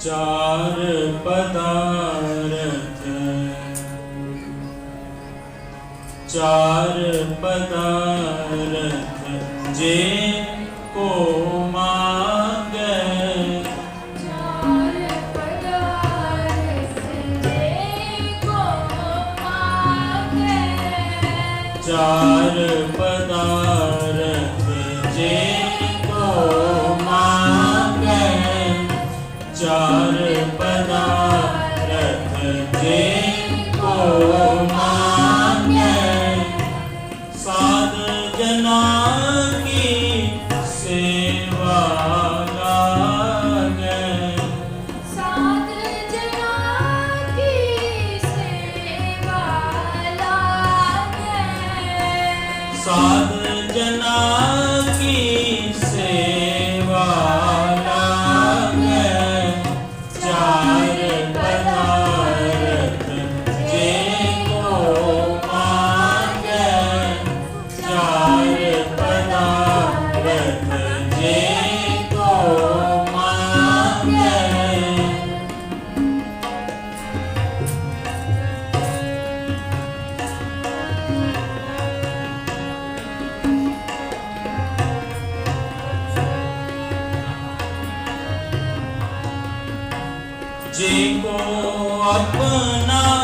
ਚਾਰ ਪਦਾਰਥ। ਚਾਰ ਪਦਾਰਥ ਜੇ ਕੋ ਮੰਗੇ। ਚਾਰ ਪਦਾਰਥ ਜੇ ਕੋ ਮੰਗੇ। ਚਾਰ ਪਦਾਰਥ ਜੇ ਜੇ ਕੋ ਆਪਣਾ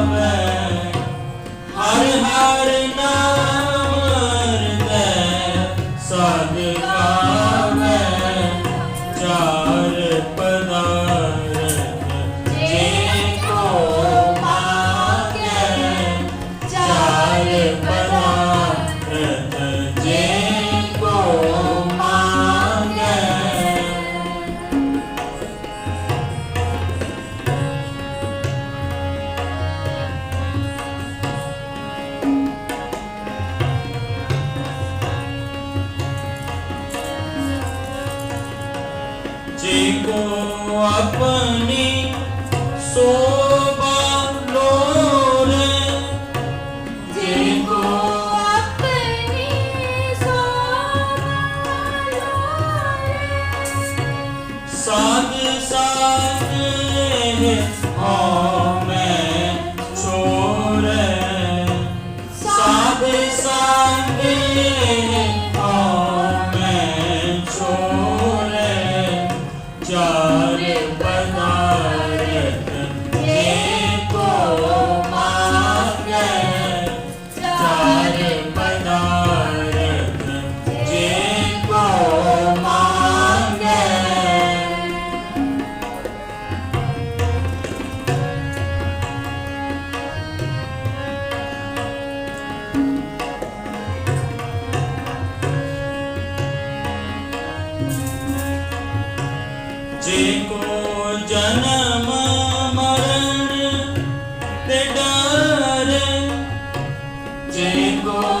ਕੋ ਆਪਣੀ ਸੋ ਤੇ ਕੋ ਜਨਮ ਮਰਨ ਜੇ ਕੋ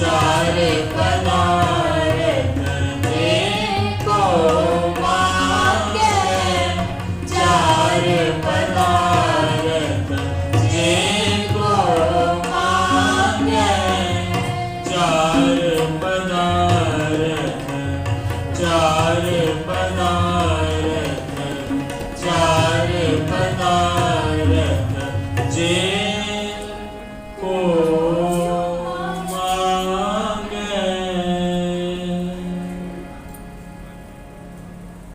sorry